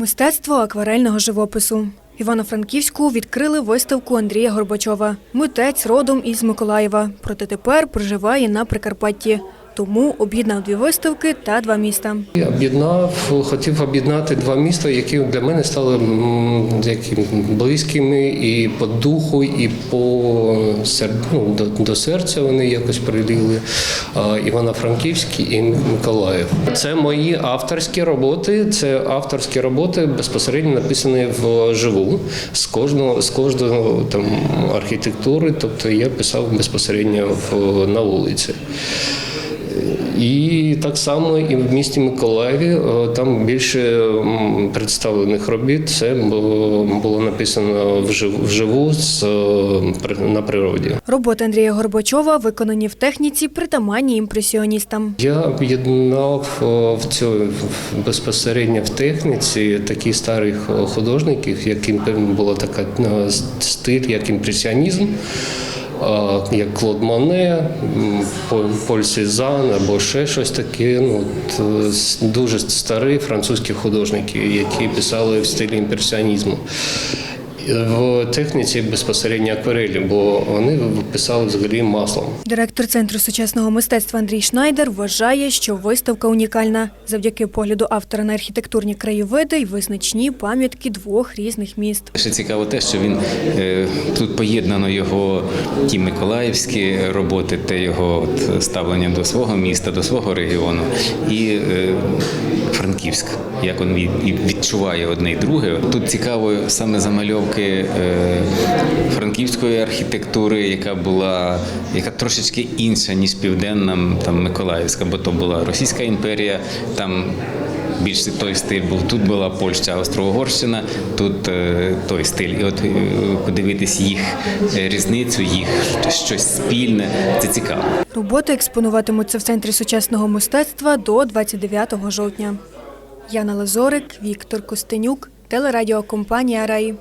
Мистецтво акварельного живопису. Івано-Франківську відкрили виставку Андрія Горбачова. Митець родом із Миколаєва, проте тепер проживає на Прикарпатті. Тому об'єднав дві виставки та два міста. Я об'єднав, хотів об'єднати два міста, які для мене стали які близькими і по духу, і по ну, до, до серця вони якось прилігли. А, Івано-Франківський і Миколаїв. Це мої авторські роботи. Це авторські роботи безпосередньо написані вживу з кожного з кожного там архітектури. Тобто я писав безпосередньо в, на вулиці. І так само і в місті Миколаєві е, там більше представлених робіт. Це було, написано вживу, е, на природі. Роботи Андрія Горбачова виконані в техніці, притаманній імпресіоністам. Я об'єднав е, в цьому безпосередньо в техніці таких старих художників, яким була така стиль, як імпресіонізм. Як Клод Моне, м, Поль- Сезан або ще щось таке. Ну, е, дуже старі французькі художники, які писали в стилі імпресіонізму. В техніці безпосередньо акварелі, бо вони писали взагалі маслом. Директор Центру сучасного мистецтва Андрій Шнайдер вважає, що виставка унікальна завдяки погляду автора на архітектурні краєвиди й визначні пам'ятки двох різних міст. Ще цікаво те, що він е, тут поєднано його ті миколаївські роботи, те його от, ставлення до свого міста, до свого регіону, і е, Франківськ, як він відчуває одне і друге. Тут цікаво саме замальовки е, франківської архітектури, яка була яка трошечки інша ніж південна там Миколаївська, бо то була Російська імперія, там більше той стиль був. Тут була Польща, Австро-Угорщина, тут е, той стиль. І от е, подивитись їх е, різницю, їх щось спільне, це цікаво. Роботи експонуватимуться в Центрі сучасного мистецтва до 29 жовтня. Яна Лазорик, Віктор Костенюк, телерадіокомпанія Раї.